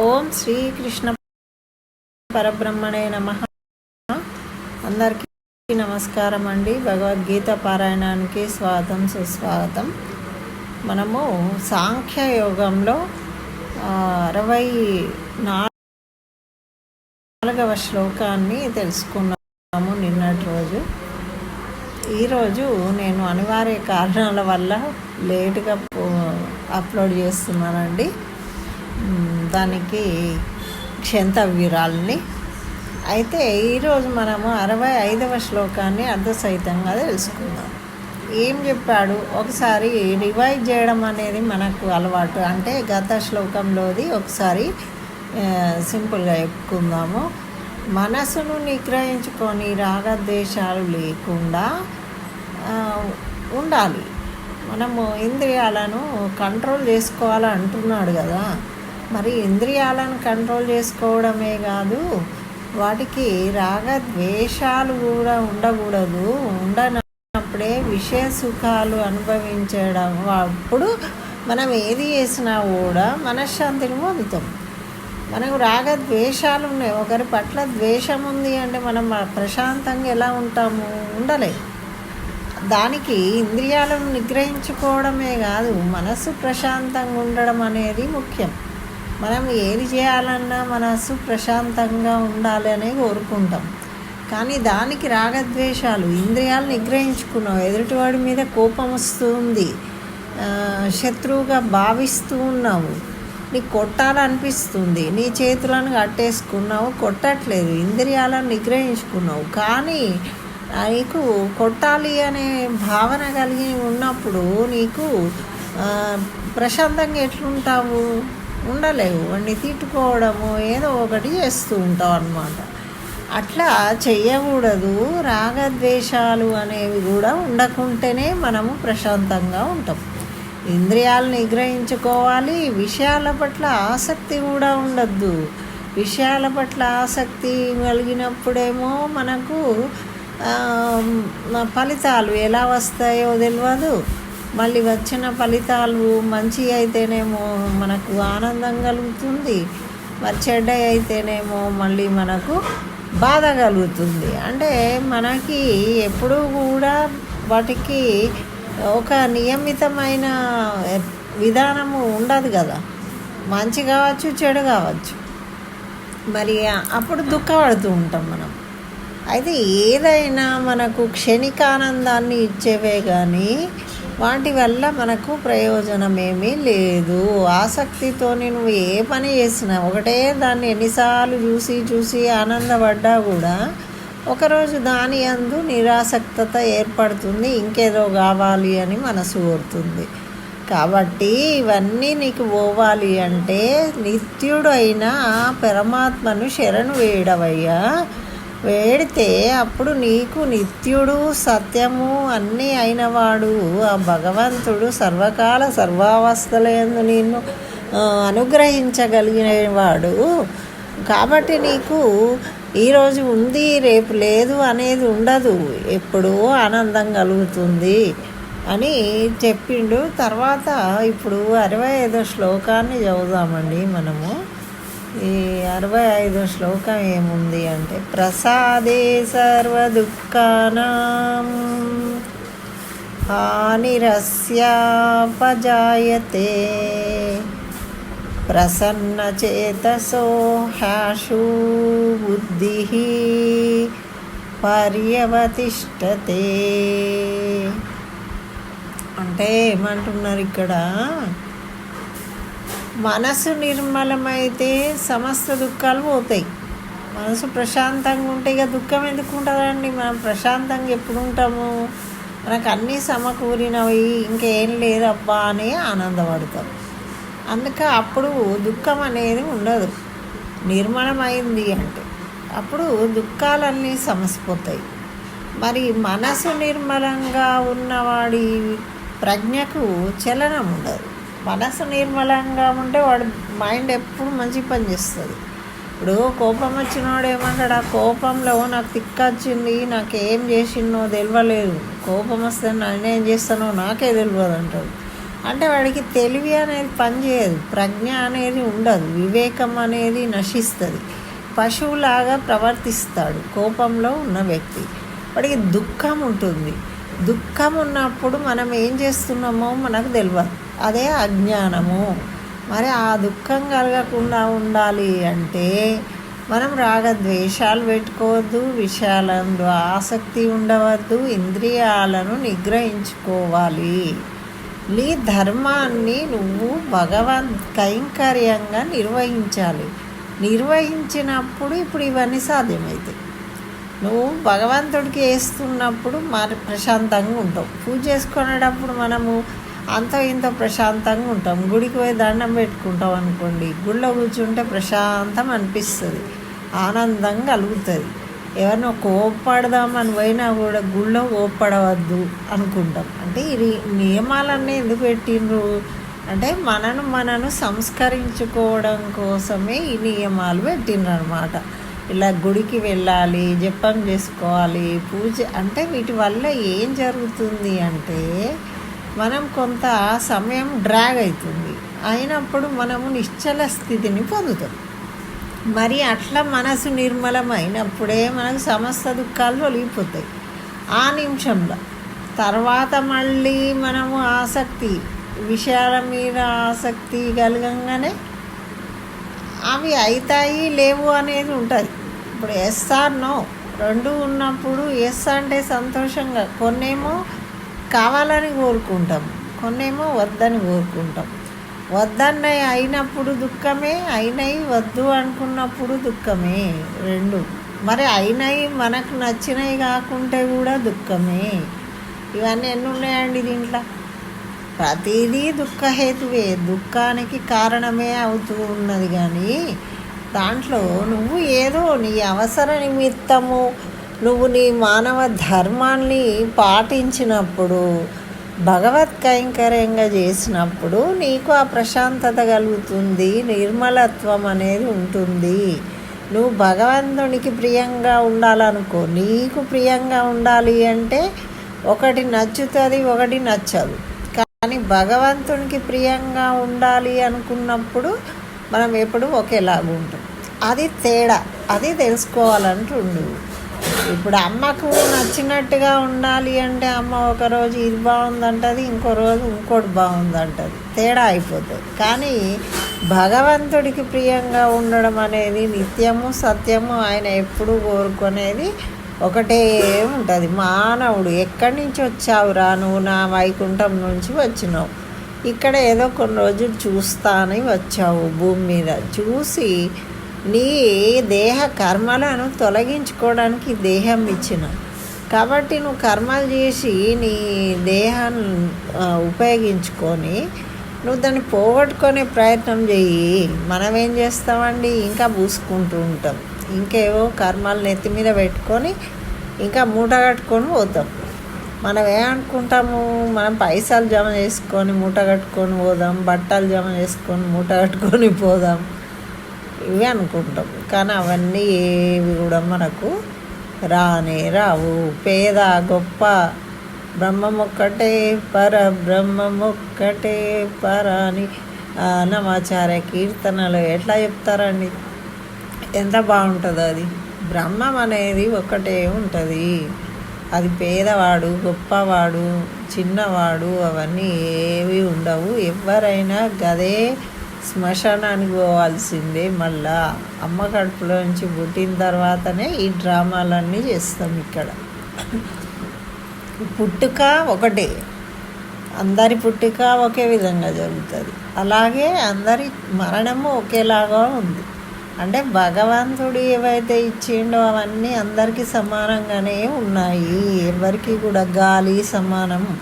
ఓం శ్రీకృష్ణ పరబ్రహ్మణే నమ. అందరికీ నమస్కారం అండి. భగవద్గీత పారాయణానికి స్వాగతం సుస్వాగతం. మనము సాంఖ్య యోగంలో అరవై నాలుగవ శ్లోకాన్ని తెలుసుకున్నాము నిన్నటి రోజు. ఈరోజు నేను అనివార్య కారణాల వల్ల లేటుగా అప్లోడ్ చేస్తున్నానండి. దానికి క్షంతవ్యురాల్ని. అయితే ఈరోజు మనము అరవై ఐదవ శ్లోకాన్ని అర్ధసహితంగా తెలుసుకుందాం. ఏం చెప్పాడు? ఒకసారి రివైజ్ చేయడం అనేది మనకు అలవాటు. అంటే గత శ్లోకంలోది ఒకసారి సింపుల్గా చెప్పుకుందాము. మనసును నిగ్రహించుకొని రాగద్వేషాలు లేకుండా ఉండాలి. మనము ఇంద్రియాలను కంట్రోల్ చేసుకోవాలి అంటున్నాడు కదా. మరి ఇంద్రియాలను కంట్రోల్ చేసుకోవడమే కాదు వాటికి రాగద్వేషాలు కూడా ఉండకూడదు. ఉండనప్పుడే విషయ సుఖాలు అనుభవించడం. అప్పుడు మనం ఏది చేసినా కూడా మనశ్శాంతిని పొందుతాం. మనకు రాగద్వేషాలు ఉన్నాయి. ఒకరి పట్ల ద్వేషం ఉంది అంటే మనం ప్రశాంతంగా ఎలా ఉంటాము? ఉండలేము దానికి ఇంద్రియాలను నిగ్రహించుకోవడమే కాదు మనసు ప్రశాంతంగా ఉండడం అనేది ముఖ్యం. మనం ఏది చేయాలన్నా మనసు ప్రశాంతంగా ఉండాలి అని కోరుకుంటాం. కానీ దానికి రాగద్వేషాలు ఇంద్రియాలు నిగ్రహించుకున్నావు. ఎదుటివాడి మీద కోపం వస్తుంది. శత్రువుగా భావిస్తూ ఉన్నావు. నీకు కొట్టాలనిపిస్తుంది. నీ చేతులను కట్టేసుకున్నావు. కొట్టట్లేదు. ఇంద్రియాలను నిగ్రహించుకున్నావు. కానీ నీకు కొట్టాలి అనే భావన కలిగి ఉన్నప్పుడు నీకు ప్రశాంతంగా ఎట్లుంటావు? ఉండలేవు. వాడిని తిట్టుకోవడము ఏదో ఒకటి చేస్తూ ఉంటాం అన్నమాట. అట్లా చేయకూడదు రాగద్వేషాలు అనేవి కూడా ఉండకుంటేనే మనము ప్రశాంతంగా ఉంటాం. ఇంద్రియాలు నిగ్రహించుకోవాలి. విషయాల పట్ల ఆసక్తి కూడా ఉండద్దు. విషయాల పట్ల ఆసక్తి కలిగినప్పుడేమో మనకు ఫలితాలు ఎలా వస్తాయో తెలియదు మళ్ళీ వచ్చిన ఫలితాలు మంచి అయితేనేమో మనకు ఆనందం కలుగుతుంది. మరి చెడ్డ అయితేనేమో మళ్ళీ మనకు బాధ కలుగుతుంది. అంటే మనకి ఎప్పుడూ కూడా వాటికి ఒక నియమితమైన విధానము ఉండదు కదా. మంచి కావచ్చు చెడు కావచ్చు. మరి అప్పుడు దుఃఖపడుతూ ఉంటాం మనం. అయితే ఏదైనా మనకు క్షణికానందాన్ని ఇచ్చేవే కానీ వాటి వల్ల మనకు ప్రయోజనం ఏమీ లేదు. ఆసక్తితో నువ్వు ఏ పని చేసినా ఒకటే దాన్ని ఎన్నిసార్లు చూసి చూసి ఆనందపడ్డా కూడా ఒకరోజు దాని అందు నిరాసక్తత ఏర్పడుతుంది. ఇంకేదో కావాలి అని మనసు కోరుతుంది. కాబట్టి ఇవన్నీ నీకు పోవాలి అంటే నిత్యుడైన ఆ పరమాత్మను శరణు వేయడవయ్యా వేడితే అప్పుడు నీకు నిత్యుడు సత్యము అన్నీ అయినవాడు. ఆ భగవంతుడు సర్వకాల సర్వావస్థలందు నిన్ను అనుగ్రహించగలిగినవాడు. కాబట్టి నీకు ఈరోజు ఉంది రేపు లేదు అనేది ఉండదు. ఎప్పుడూ ఆనందం కలుగుతుంది అని చెప్పిండు. తర్వాత ఇప్పుడు అరవై ఐదో శ్లోకాన్ని చదువుదామండి మనము. ఈ అరవై ఐదో శ్లోకం ఏముంది అంటే ప్రసాదే సర్వ దుఃఖానాం హానిరస్యాపజాయతే ప్రసన్నచేతసో హ్యాషు బుద్ధి పర్యవతిష్టతే. అంటే ఏమంటున్నారు ఇక్కడ? మనసు నిర్మలమైతే సమస్త దుఃఖాలు పోతాయి. మనసు ప్రశాంతంగా ఉంటే ఇక దుఃఖం ఎందుకు ఉంటుందండి? మనం ప్రశాంతంగా ఎప్పుడు ఉంటాము మనకు అన్నీ సమకూరినవి ఇంకేం లేదబ్బా అని ఆనందపడతాం. అందుకే అప్పుడు దుఃఖం అనేది ఉండదు. నిర్మలమైంది అంటే అప్పుడు దుఃఖాలన్నీ సమసిపోతాయి. మరి మనసు నిర్మలంగా ఉన్నవాడి ప్రజ్ఞకు చలనం ఉండదు. మనసు నిర్మలంగా ఉంటే వాడు మైండ్ ఎప్పుడు మంచి పని చేస్తుంది. ఇప్పుడు కోపం వచ్చినవాడు ఏమంటాడు? ఆ కోపంలో నాకు తిక్క వచ్చింది నాకు ఏం చేసిందో తెలియలేదు కోపం వస్తే నేనేం చేస్తానో నాకే తెలియదు అంటాడు. అంటే వాడికి తెలివి అనేది పనిచేయదు ప్రజ్ఞ అనేది ఉండదు వివేకం అనేది నశిస్తుంది. పశువులాగా ప్రవర్తిస్తాడు కోపంలో ఉన్న వ్యక్తి. వాడికి దుఃఖం ఉంటుంది. దుఃఖం ఉన్నప్పుడు మనం ఏం చేస్తున్నామో మనకు తెలియదు అదే అజ్ఞానము. మరి ఆ దుఃఖం కలగకుండా ఉండాలి అంటే మనం రాగద్వేషాలు పెట్టుకోవద్దు విషయాలందు ఆసక్తి ఉండవద్దు ఇంద్రియాలను నిగ్రహించుకోవాలి. నీ ధర్మాన్ని నువ్వు భగవంత్ కైంకర్యంగా నిర్వహించాలి. నిర్వహించినప్పుడు ఇప్పుడు ఇవన్నీ సాధ్యమవుతాయి నువ్వు భగవంతుడికి వేస్తున్నప్పుడు మరి ప్రశాంతంగా ఉంటావు. పూజ చేసుకునేటప్పుడు మనము అంత ఇంత ప్రశాంతంగా ఉంటాం. గుడికి పోయి దండం పెట్టుకుంటాం అనుకోండి గుళ్ళో కూర్చుంటే ప్రశాంతం అనిపిస్తుంది ఆనందం కలుగుతుంది. ఎవరినో కోప్పడదామని పోయినా కూడా గుళ్ళో కోప్పడవద్దు అనుకుంటాం. అంటే ఇది నియమాలన్నీ ఎందుకు పెట్టిండ్రు? అంటే మనను మనను సంస్కరించుకోవడం కోసమే ఈ నియమాలు పెట్టిండ్రు అనమాట ఇలా గుడికి వెళ్ళాలి జపం చేసుకోవాలి పూజ అంటే వీటి వల్ల ఏం జరుగుతుంది అంటే మనం కొంత సమయం డ్రాగ్ అవుతుంది అయినప్పుడు మనము నిశ్చల స్థితిని పొందుతాం. మరి అట్లా మనసు నిర్మలమైనప్పుడే మనకు సమస్త దుఃఖాలు తొలగిపోతాయి. ఆ నిమిషంలో తర్వాత మళ్ళీ మనము ఆసక్తి విషయాల మీద ఆసక్తి కలగంగానే అవి అవుతాయి లేవు అనేది ఉంటుంది. ఇప్పుడు ఎస్ ఆర్ నో రెండు ఉన్నప్పుడు ఎస్ అంటే సంతోషంగా. కొన్నేమో కావాలని కోరుకుంటాం కొన్నేమో వద్దని కోరుకుంటాం. వద్దన్నవి అయినప్పుడు దుఃఖమే అయినవి వద్దు అనుకున్నప్పుడు దుఃఖమే రెండు. మరి అయినవి మనకు నచ్చినవి కాకుంటే కూడా దుఃఖమే. ఇవన్నీ ఎన్ని ఉన్నాయండి దీంట్లో? ప్రతిదీ దుఃఖహేతువే దుఃఖానికి కారణమే అవుతూ ఉన్నది కానీ దాంట్లో నువ్వు ఏదో నీ అవసర నిమిత్తము నువ్వు నీ మానవ ధర్మాన్ని పాటించినప్పుడు భగవత్ కైంకర్యంగా చేసినప్పుడు నీకు ఆ ప్రశాంతత కలుగుతుంది నిర్మలత్వం అనేది ఉంటుంది. నువ్వు భగవంతునికి ప్రియంగా ఉండాలనుకో. నీకు ప్రియంగా ఉండాలి అంటే ఒకటి నచ్చుతుంది ఒకటి నచ్చదు. కానీ భగవంతునికి ప్రియంగా ఉండాలి అనుకున్నప్పుడు మనం ఎప్పుడు ఒకేలాగా ఉంటాం. అది తేడా అది తెలుసుకోవాలంటుండు. ఇప్పుడు అమ్మకు నచ్చినట్టుగా ఉండాలి అంటే అమ్మ ఒకరోజు ఇది బాగుందంటది ఇంకో రోజు ఇంకోటి బాగుందంటది. తేడా అయిపోతుంది. కానీ భగవంతుడికి ప్రియంగా ఉండడం అనేది నిత్యము సత్యము ఆయన ఎప్పుడు కోరుకునేది ఒకటే ఉంటుంది మానవుడు ఎక్కడి నుంచి వచ్చావురా? నువ్వు నా వైకుంఠం నుంచి వచ్చినావు. ఇక్కడ ఏదో కొన్ని రోజులు చూస్తానని వచ్చావు భూమి మీద. చూసి నీ దేహ కర్మలను తొలగించుకోవడానికి దేహం ఇచ్చిన. కాబట్టి నువ్వు కర్మలు చేసి నీ దేహాన్ని ఉపయోగించుకొని నువ్వు దాన్ని పోగొట్టుకునే ప్రయత్నం చెయ్యి మనం ఏం చేస్తామండి? ఇంకా పూసుకుంటూ ఉంటాం. ఇంకేవో కర్మాలు నెత్తి మీద పెట్టుకొని ఇంకా మూట కట్టుకొని పోతాం. మనం ఏమనుకుంటాము మనం పైసలు జమ చేసుకొని మూట కట్టుకొని పోదాం బట్టలు జమ చేసుకొని మూట కట్టుకొని పోదాం. ఇవి అనుకుంటాం. కానీ అవన్నీ ఏవి కూడా మనకు రానే రావు. పేద గొప్ప బ్రహ్మమొక్కటే పర బ్రహ్మమొక్కటే పర అని నమాచార కీర్తనలు ఎట్లా చెప్తారండి? ఎంత బాగుంటుందో అది. బ్రహ్మం అనేది ఒకటే ఉంటుంది. అది పేదవాడు గొప్పవాడు చిన్నవాడు అవన్నీ ఏవి ఉండవు. ఎవరైనా గదే శ్మశానానికి పోవాల్సిందే మళ్ళా. అమ్మ కడుపులో నుంచి పుట్టిన తర్వాతనే ఈ డ్రామాలన్నీ చేస్తాం ఇక్కడ. పుట్టుక ఒకటే. అందరి పుట్టుక ఒకే విధంగా జరుగుతుంది. అలాగే అందరి మరణము ఒకేలాగా ఉంది. అంటే భగవంతుడు ఏవైతే ఇచ్చిండో అవన్నీ అందరికీ సమానంగానే ఉన్నాయి. ఎవరికి కూడా గాలి సమానం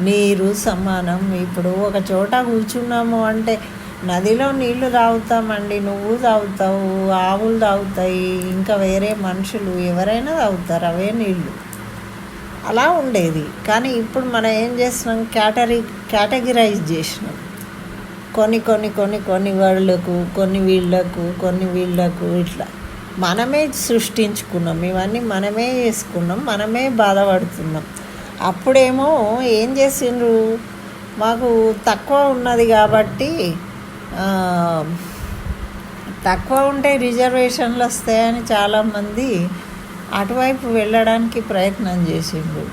నీరు సమానం. ఇప్పుడు ఒక చోట కూర్చున్నాము అంటే నదిలో నీళ్ళు తాగుతామండి. నువ్వు తాగుతావు ఆవులు తాగుతాయి ఇంకా వేరే మనుషులు ఎవరైనా తాగుతారు అవే నీళ్ళు అలా ఉండేది. కానీ ఇప్పుడు మనం ఏం చేస్తున్నాం? కేటరీ కేటగిరైజ్ చేసినాం. కొన్ని కొన్ని కొన్ని కొన్ని వాళ్ళకు కొన్ని వీళ్ళకు కొన్ని వీళ్ళకు ఇట్లా. మనమే సృష్టించుకున్నాం. ఇవన్నీ మనమే చేసుకున్నాం. మనమే బాధపడుతున్నాం. అప్పుడేమో ఏం చేసిండ్రు? మాకు తక్కువ ఉన్నది కాబట్టి తక్కువ ఉంటే రిజర్వేషన్లు వస్తాయని చాలామంది అటువైపు వెళ్ళడానికి ప్రయత్నం చేసిండ్రు.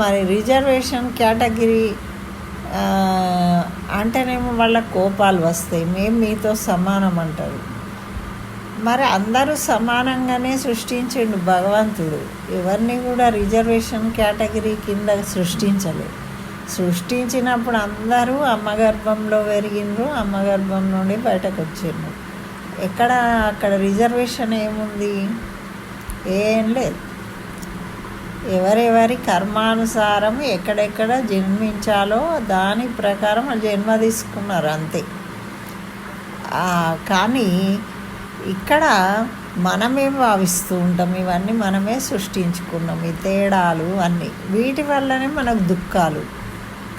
మరి రిజర్వేషన్ కేటగిరీ అంటేనేమో వాళ్ళ కోపాలు వస్తాయి. మేము మీతో సమానం అంటారు. మరి అందరూ సమానంగానే సృష్టించిండు భగవంతుడు. ఎవరిని కూడా రిజర్వేషన్ కేటగిరీ కింద సృష్టించలేదు. సృష్టించినప్పుడు అందరూ అమ్మగర్భంలో పెరిగిండ్రు అమ్మగర్భం నుండి బయటకు వచ్చిండ్రు ఎక్కడ అక్కడ రిజర్వేషన్ ఏముంది? ఏం లేదు. ఎవరెవరి కర్మానుసారం ఎక్కడెక్కడ జన్మించాలో దాని ప్రకారం జన్మ తీసుకున్నారు అంతే. కానీ ఇక్కడ మనమే భావిస్తూ ఉంటాం ఇవన్నీ మనమే సృష్టించుకున్నాం ఈ తేడాలు అన్నీ. వీటి వల్లనే మనకు దుఃఖాలు.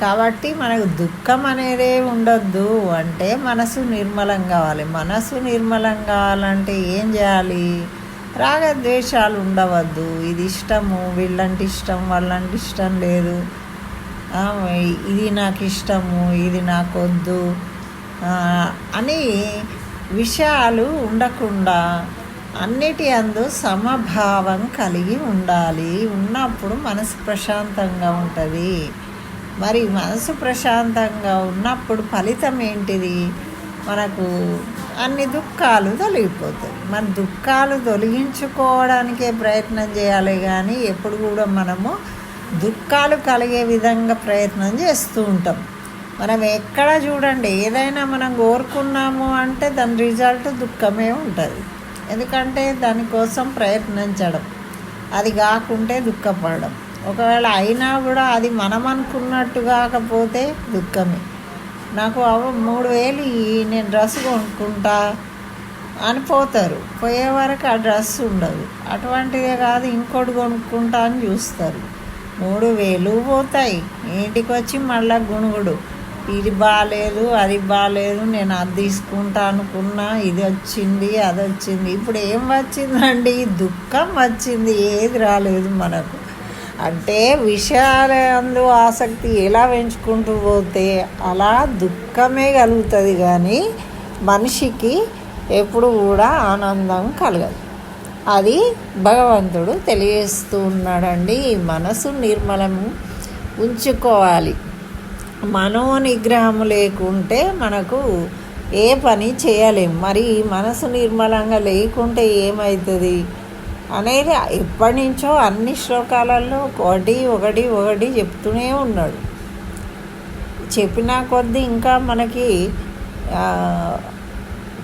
కాబట్టి మనకు దుఃఖం అనేదే ఉండొద్దు అంటే మనసు నిర్మలం కావాలి. మనసు నిర్మలం కావాలంటే ఏం చేయాలి? రాగద్వేషాలు ఉండవద్దు. ఇది ఇష్టము వీళ్ళంటే ఇష్టం వాళ్ళంటే ఇష్టం లేదు. ఇది నాకు ఇష్టము ఇది నాకు వద్దు అని విషయాలు ఉండకుండా అన్నిటి అందు సమభావం కలిగి ఉండాలి. ఉన్నప్పుడు మనసు ప్రశాంతంగా ఉంటుంది. మరి మనసు ప్రశాంతంగా ఉన్నప్పుడు ఫలితం ఏంటిది? మనకు అన్ని దుఃఖాలు తొలగిపోతాయి. మన దుఃఖాలు తొలగించుకోవడానికే ప్రయత్నం చేయాలి కానీ ఎప్పుడు కూడా మనము దుఃఖాలు కలిగే విధంగా ప్రయత్నం చేస్తూ ఉంటాం. మనం ఎక్కడ చూడండి ఏదైనా మనం కోరుకున్నాము అంటే దాని రిజల్ట్ దుఃఖమే ఉంటుంది. ఎందుకంటే దానికోసం ప్రయత్నించడం అది కాకుంటే దుఃఖపడడం. ఒకవేళ అయినా కూడా అది మనం అనుకున్నట్టు కాకపోతే దుఃఖమే. నాకు మూడు వేలు నేను డ్రెస్ కొనుక్కుంటా అని పోతారు. పోయే వరకు ఆ డ్రెస్ ఉండదు. అటువంటిదే కాదు ఇంకోటి కొనుక్కుంటా అని చూస్తారు. మూడు వేలు పోతాయి. ఇంటికి వచ్చి మళ్ళా గుణుగుడు ఇది బాగాలేదు అది బాగాలేదు నేను అది తీసుకుంటా అనుకున్నా ఇది వచ్చింది అది వచ్చింది. ఇప్పుడు ఏం వచ్చిందండి? దుఃఖం వచ్చింది ఏది రాలేదు మనకు. అంటే విషయాలందు ఆసక్తి ఎలా పెంచుకుంటూ పోతే అలా దుఃఖమే కలుగుతుంది కానీ మనిషికి ఎప్పుడు కూడా ఆనందం కలగదు. అది భగవంతుడు తెలియజేస్తూ ఉన్నాడండి. మనసు నిర్మలం ఉంచుకోవాలి. మనో నిగ్రహము లేకుంటే మనకు ఏ పని చేయలేం. మరి మనసు నిర్మలంగా లేకుంటే ఏమవుతుంది అనేది ఎప్పటి నుంచో అన్ని శ్లోకాలలో ఒకటి ఒకటి ఒకటి చెప్తూనే ఉన్నాడు. చెప్పిన కొద్దీ ఇంకా మనకి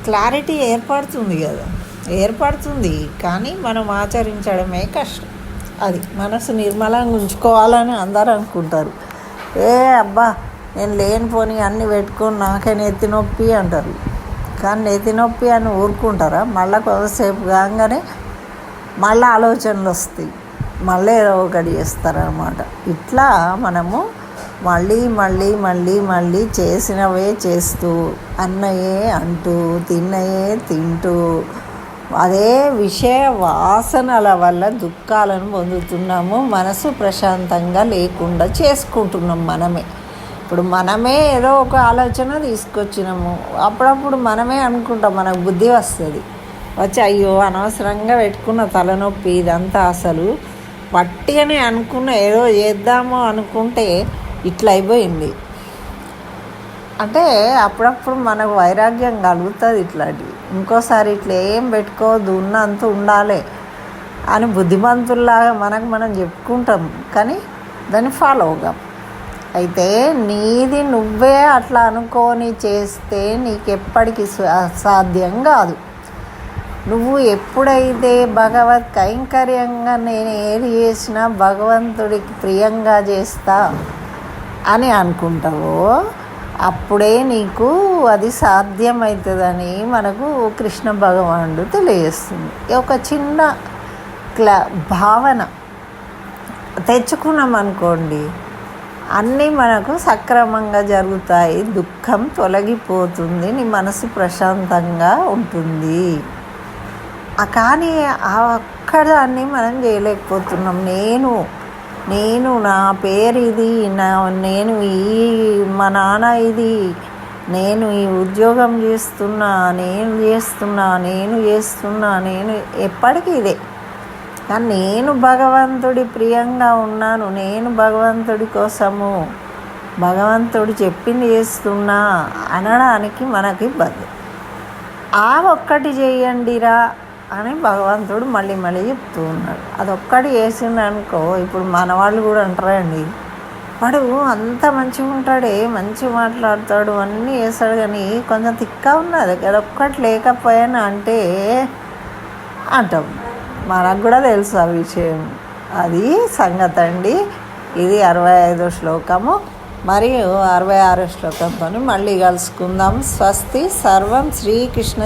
క్లారిటీ ఏర్పడుతుంది కదా. ఏర్పడుతుంది కానీ మనం ఆచరించడమే కష్టం. అది మనసు నిర్మలంగా ఉంచుకోవాలని అందరూ అనుకుంటారు. ఏ అబ్బా నేను లేనిపోని అన్నీ పెట్టుకొని నాకే నెత్తి నొప్పి అంటారు. కానీ నెత్తి నొప్పి అని ఊరుకుంటారా? మళ్ళీ కొంతసేపు కాగానే మళ్ళీ ఆలోచనలు వస్తాయి. మళ్ళీ ఏదో ఒకటి చేస్తారనమాట ఇట్లా మనము మళ్ళీ మళ్ళీ మళ్ళీ మళ్ళీ చేసినవే చేస్తూ అన్నయే అంటూ తిన్నయే తింటూ అదే విషయ వాసనల వల్ల దుఃఖాలను పొందుతున్నాము. మనసు ప్రశాంతంగా లేకుండా చేసుకుంటున్నాం మనమే. ఇప్పుడు మనమే ఏదో ఒక ఆలోచన తీసుకొచ్చినాము. అప్పుడప్పుడు మనమే అనుకుంటాం మనకు బుద్ధి వస్తుంది. వచ్చి అయ్యో అనవసరంగా పెట్టుకున్న తలనొప్పి ఇదంతా అసలు. పట్టిగానే అనుకున్న ఏదో చేద్దాము అనుకుంటే ఇట్లా అయిపోయింది. అంటే అప్పుడప్పుడు మనకు వైరాగ్యం కలుగుతుంది ఇట్లాంటివి. ఇంకోసారి ఇట్లా ఏం పెట్టుకోవద్దు ఉన్నంత ఉండాలి అని బుద్ధిమంతుల్లాగా మనకు మనం చెప్పుకుంటాం. కానీ దాన్ని ఫాలో అవుదాం. అయితే నీది నువ్వే అట్లా అనుకొని చేస్తే నీకు ఎప్పటికీ సా- సాధ్యం కాదు. నువ్వు ఎప్పుడైతే భగవత్ కైంకర్యంగా నేను ఏది చేసినా భగవంతుడికి ప్రియంగా చేస్తా అని అనుకుంటావో అప్పుడే నీకు అది సాధ్యమవుతుందని మనకు కృష్ణ భగవానుడు తెలియజేస్తుంది. ఒక చిన్న క్లా భావన తెచ్చుకున్నాం అనుకోండి అన్నీ మనకు సక్రమంగా జరుగుతాయి దుఃఖం తొలగిపోతుంది నీ మనసు ప్రశాంతంగా ఉంటుంది. కానీ ఆ మనం చేయలేకపోతున్నాం. నేను నేను నా పేరు ఇది నా నేను ఈ మా నాన్న ఇది నేను ఈ ఉద్యోగం చేస్తున్నా నేను చేస్తున్నా నేను చేస్తున్నా నేను ఎప్పటికీ ఇదే. కానీ నేను భగవంతుడి ప్రియంగా ఉన్నాను. నేను భగవంతుడి కోసము భగవంతుడు చెప్పింది చేస్తున్నా అనడానికి మనకి బదు ఆ ఒక్కటి చేయండిరా. అని భగవంతుడు మళ్ళీ మళ్ళీ చెప్తూ ఉన్నాడు. అదొక్కటి అనుకో ఇప్పుడు మనవాళ్ళు కూడా అంటారండి. వాడు అంత మంచిగా ఉంటాడే మంచిగా మాట్లాడతాడు అన్నీ చేస్తాడు కానీ కొంచెం తిక్కా ఉన్నది. అదొక్కటి లేకపోయాను అంటే అంటాం. మనకు కూడా తెలుసు ఆ విషయం. అది సంగతి అండి. ఇది అరవై ఐదో శ్లోకము. మరియు అరవై ఆరో శ్లోకంతో మళ్ళీ కలుసుకుందాం. స్వస్తి సర్వం శ్రీకృష్ణ